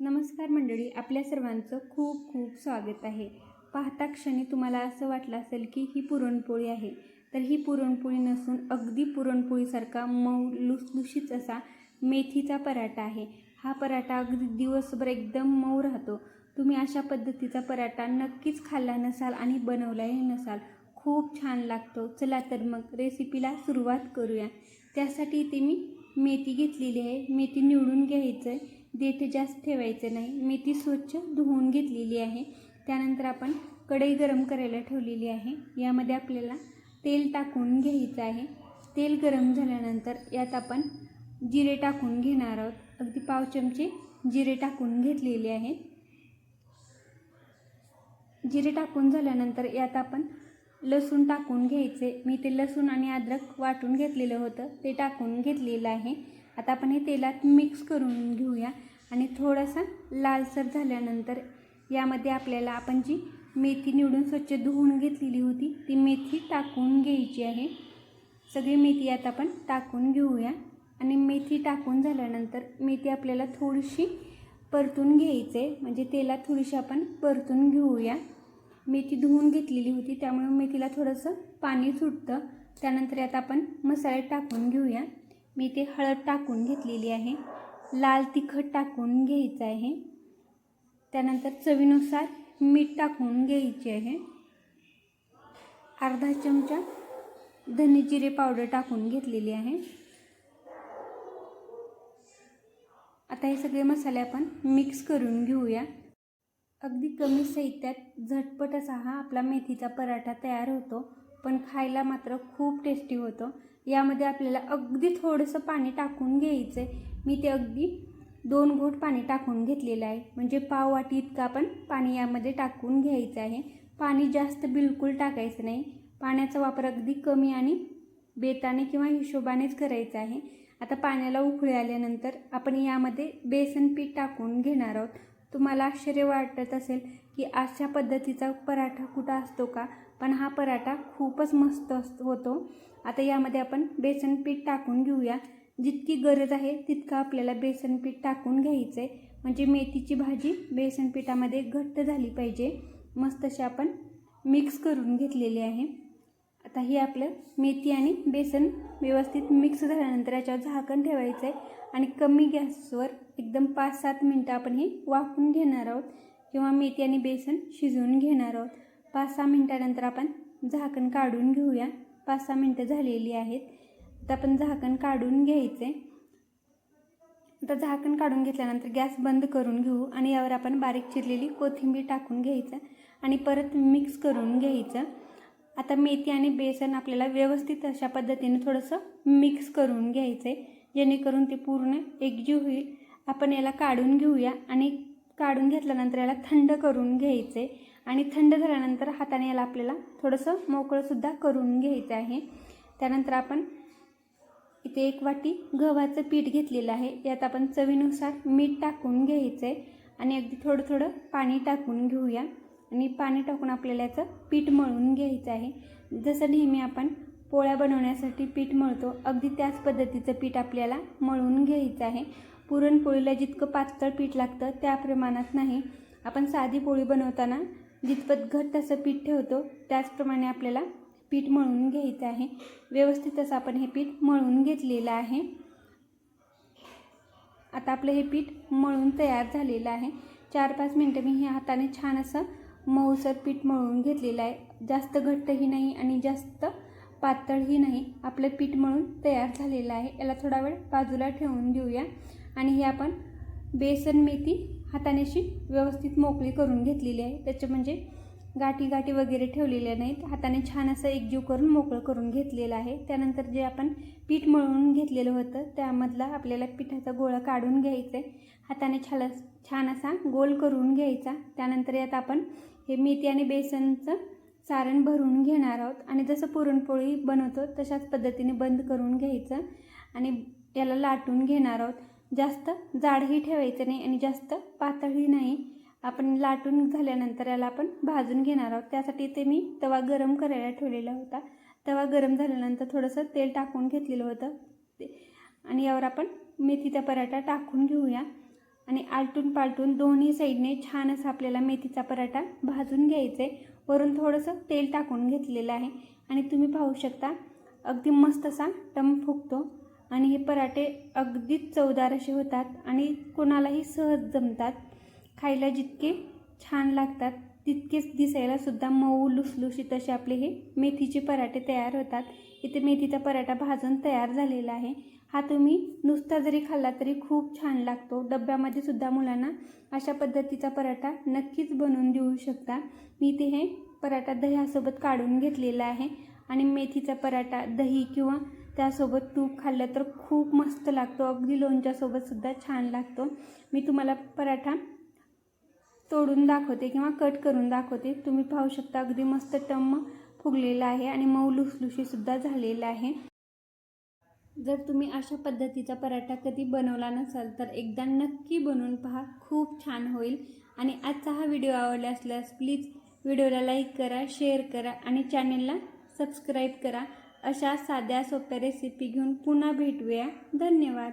नमस्कार मंडळी आपल्या सर्वांचं खूप खूप स्वागत आहे. पाहता क्षणी तुम्हाला असं वाटलं असेल की ही पुरणपोळी आहे तर ही पुरणपोळी नसून अगदी पुरणपोळीसारखा मऊ लुसलुशीच असा मेथीचा पराठा आहे. हा पराठा अगदी दिवसभर एकदम मऊ राहतो. तुम्ही अशा पद्धतीचा पराठा नक्कीच खाल्ला नसाल आणि बनवलाही नसाल खूप छान लागतो. चला तर मग रेसिपीला सुरुवात करूया. त्यासाठी इथे मी मेथी घेतलेली आहे. मेथी निवडून घ्यायचं आहे देठ जास्त ठेवायचं नाही. मी ती स्वच्छ धुवून घेतलेली आहे. त्यानंतर आपण कढई गरम करायला ठेवलेली आहे. यामध्ये आपल्याला तेल टाकून घ्यायचं आहे. तेल गरम झाल्यानंतर यात आपण जिरे टाकून घेणार आहोत. अगदी पाव चमचे जिरे टाकून घेतलेले आहे जिरे टाकून झाल्यानंतर यात आपण लसूण टाकून घ्यायचे. मी ते लसूण आणि अद्रक वाटून घेतलेलं होतं. ते टाकून घेतलेलं आहे. आता आपण हे तेलात मिक्स करून घेऊया. आणि थोडासा लालसर झाल्यानंतर यामध्ये आपल्याला आपण जी मेथी निवडून स्वच्छ धुवून घेतलेली होती ती मेथी टाकून घ्यायची आहे. सगळी मेथी आता आपण टाकून घेऊया. आणि मेथी टाकून झाल्यानंतर मेथी आपल्याला थोडीशी परतून घ्यायचे म्हणजे तेलात थोडीशी आपण परतून घेऊया. मेथी धुवून घेतलेली होती त्यामुळे मेथीला थोडंसं पाणी सुटतं. त्यानंतर यात आपण मसाले टाकून घेऊया. मी ते हळद टाकून घेतलेली आहे. लाल तिखट टाकून घ्यायचं आहे. त्यानंतर चवीनुसार मीठ टाकून घ्यायचे आहे. अर्धा चमचा धने जिरे पावडर टाकून घेतलेली आहे. आता हे सगळे मसाले आपण मिक्स करून घेऊया. अगदी कमी साहित्यात झटपट असा हा आपला मेथीचा पराठा तयार होतो पण खायला मात्र खूप टेस्टी होतो. यामध्ये आपल्याला अगदी थोडंसं पाणी टाकून घ्यायचं आहे मी ते अगदी दोन घोट पाणी टाकून घेतलेलं आहे. म्हणजे पाव वाटी इतकं आपण पाणी यामध्ये टाकून घ्यायचं आहे. पाणी जास्त बिलकुल टाकायचं नाही. पाण्याचा वापर अगदी कमी आणि बेताने किंवा हिशोबानेच करायचा आहे. आता पाण्याला उकळी आल्यानंतर आपण यामध्ये बेसन पीठ टाकून घेणार आहोत. तुम्हाला आश्चर्य वाटत असेल की अशा पद्धतीचा पराठा कुठं असतो का? पण हा पराठा खूपच मस्त अस होतो. आता यामध्ये आपण बेसन पीठ टाकून घेऊया. जितकी गरज आहे तितकं आपल्याला बेसन पीठ टाकून घ्यायचं आहे. म्हणजे मेथीची भाजी बेसन पिठामध्ये घट्ट झाली पाहिजे. मस्त अशी आपण मिक्स करून घेतलेली आहे. आता ही आपलं मेथी आणि बेसन व्यवस्थित मिक्स झाल्यानंतर याच्यावर झाकण ठेवायचं आहे आणि कमी गॅसवर एकदम पाच सात मिनटं आपण हे वाफून घेणार आहोत किंवा मेथी आणि बेसन शिजवून घेणार आहोत. पाच सहा मिनटानंतर आपण झाकण काढून घेऊया. पाच सहा मिनटं झालेली आहेत. आता आपण झाकण काढून घ्यायचे आता झाकण काढून घेतल्यानंतर गॅस बंद करून घेऊ आणि यावर आपण बारीक चिरलेली कोथिंबीर टाकून घ्यायचं आणि परत मिक्स करून घ्यायचं. आता मेथी आणि बेसन आपल्याला व्यवस्थित अशा पद्धतीने थोडंसं मिक्स करून घ्यायचं आहे जेणेकरून ते पूर्ण एकजीव होईल. आपण याला काढून घेऊया आणि काढून घेतल्यानंतर याला थंड करून घ्यायचं आहे आणि थंड झाल्यानंतर हाताने याला आपल्याला थोडंसं मोकळंसुद्धा करून घ्यायचं आहे. त्यानंतर आपण इथे एक वाटी गव्हाचं पीठ घेतलेलं आहे. यात आपण चवीनुसार मीठ टाकून घ्यायचं आहे आणि अगदी थोडं थोडं पाणी टाकून घेऊया. आणि पाणी टाकून आपल्याला याचं पीठ मळून घ्यायचं आहे. जसं नेहमी आपण पोळ्या बनवण्यासाठी पीठ मळतो अगदी त्याच पद्धतीचं पीठ आपल्याला मळून घ्यायचं आहे. पुरणपोळीला जितकं पातळ पीठ लागतं त्या प्रमाणात नाही. आपण साधी पोळी बनवताना जितपत घट्ट असं पीठ ठेवतो त्याचप्रमाणे आपल्याला पीठ मळून घ्यायचं आहे. व्यवस्थित असं आपण हे पीठ मळून घेतलेलं आहे. आता आपलं हे पीठ मळून तयार झालेलं आहे. चार पाच मिनटं मी हे हाताने छान असं मऊसर पीठ मळून घेतलेलं आहे. जास्त घट्टही नाही आणि जास्त पातळही नाही. आपलं पीठ मळून तयार झालेलं आहे. याला थोडा वेळ बाजूला ठेवून देऊया आणि हे आपण बेसन मेथी हातानेशी व्यवस्थित मोकळी करून घेतलेली आहे. त्याचे म्हणजे गाठी गाठी वगैरे ठेवलेल्या नाहीत. हाताने छान असं एकजीव करून मोकळं करून घेतलेलं आहे. त्यानंतर जे आपण पीठ मळून घेतलेलं होतं त्यामधला आपल्याला पिठाचा गोळा काढून घ्यायचा आहे हाताने छान छान असा गोल करून घ्यायचा. त्यानंतर यात आपण हे मेथी आणि बेसनचं सारण भरून घेणार आहोत. आणि जसं पुरणपोळी बनवतो तशाच पद्धतीने बंद करून घ्यायचं. आणि याला लाटून घेणार आहोत. जास्त जाडही ठेवायचं नाही आणि जास्त पातळही नाही. आपण लाटून झाल्यानंतर याला आपण भाजून घेणार आहोत. त्यासाठी ते मी तवा गरम करायला ठेवलेला होता. तवा गरम झाल्यानंतर थोडंसं तेल टाकून घेतलेलं होतं. ते आणि यावर आपण मेथीचा पराठा टाकून घेऊया. आणि आलटून पालटून दोन्ही साईडने छान असा आपल्याला मेथीचा पराठा भाजून घ्यायचा आहे वरून थोडंसं तेल टाकून घेतलेलं आहे. आणि तुम्ही पाहू शकता अगदी मस्त असा टम फुगतो. आणि हे पराठे अगदीच चवदार असे होतात आणि कोणालाही सहज जमतात. खायला जितके छान लागतात तितकेच दिसायला सुद्धा मऊ लुसलुशीत असे आपले हे मेथीचे पराठे तयार होतात. इथे मेथीचा पराठा भाजून तयार झालेला आहे. हा तुम्ही नुसता जरी खाल्ला तरी खूप छान लागतो. डब्यामध्ये सुद्धा मुलांना अशा पद्धतीचा पराठा नक्कीच बनवून देऊ शकता. मी इथे हे पराठा दह्यासोबत काढून घेतलेला आहे आणि मेथीचा पराठा दही किंवा त्यासोबत तूप खाल्लं तर खूप मस्त लागतो. अगदी लोणच्यासोबत सुद्धा छान लागतो. मी तुम्हाला पराठा तोडून दाखवते किंवा कट करून दाखवते. तुम्ही पाहू शकता अगदी मस्त टम्म फुगलेला आहे आणि मऊ लुसलुशीसुद्धा झालेला आहे. जर तुम्ही अशा पद्धतीचा पराठा कधी बनवला नसाल तर एकदा नक्की बनवून पहा. खूप छान होईल. आणि आजचा हा व्हिडिओ आवडला असल्यास प्लीज व्हिडिओला लाईक करा शेअर करा आणि चॅनेलला सबस्क्राईब करा. अशा साध्या सोप्या रेसिपी घेऊन पुन्हा भेटूया. धन्यवाद.